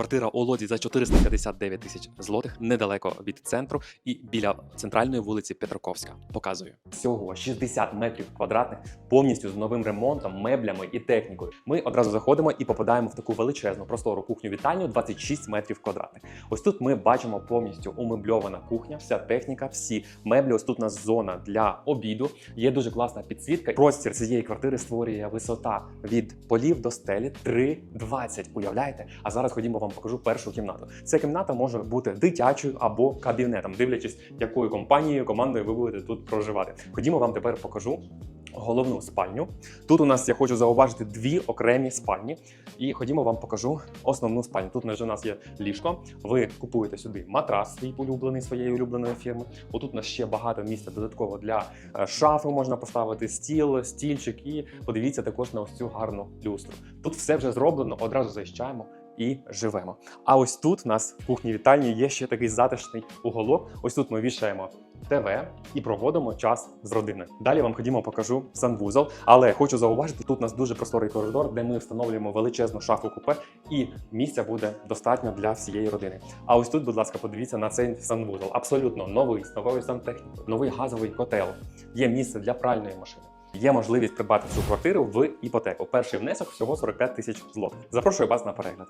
Квартира у Лоді за 459 тисяч злотих недалеко від центру і біля центральної вулиці Петроковська. Показую. Всього 60 метрів квадратних, повністю з новим ремонтом, меблями і технікою. Ми одразу заходимо і попадаємо в таку величезну простору кухню вітальню 26 метрів квадратних. Ось тут ми бачимо повністю умебльована кухня, вся техніка, всі меблі. Ось тут у нас зона для обіду. Є дуже класна підсвітка. Простір цієї квартири створює висота від полів до стелі 3,20. Уявляєте? А зараз ходімо вам покажу першу кімнату. Ця кімната може бути дитячою або кабінетом, дивлячись, якою компанією командою ви будете тут проживати. Ходімо, вам тепер покажу. Головну спальню. Тут у нас я хочу зауважити дві окремі спальні. І ходімо, вам покажу основну спальню. Тут вже у нас є ліжко. Ви купуєте сюди матрас свій улюблений своєї улюбленої фірми. Отут у нас ще багато місця додатково для е, шафи можна поставити, стіл, стільчик. І подивіться також на ось цю гарну люстру. Тут все вже зроблено, одразу заїжджаємо. І живемо. А ось тут у нас в кухні вітальні є ще такий затишний уголок. Ось тут ми вішаємо ТВ і проводимо час з родиною. Далі вам ходімо, покажу санвузол. Але хочу зауважити, тут у нас дуже просторий коридор, де ми встановлюємо величезну шафу купе, і місця буде достатньо для всієї родини. А ось тут, будь ласка, подивіться на цей санвузол. Абсолютно новий з новою сантехнікою, новий газовий котел. Є місце для пральної машини. Є можливість придбати цю квартиру в іпотеку. Перший внесок всього 45 тисяч злотих. Запрошую вас на перегляд.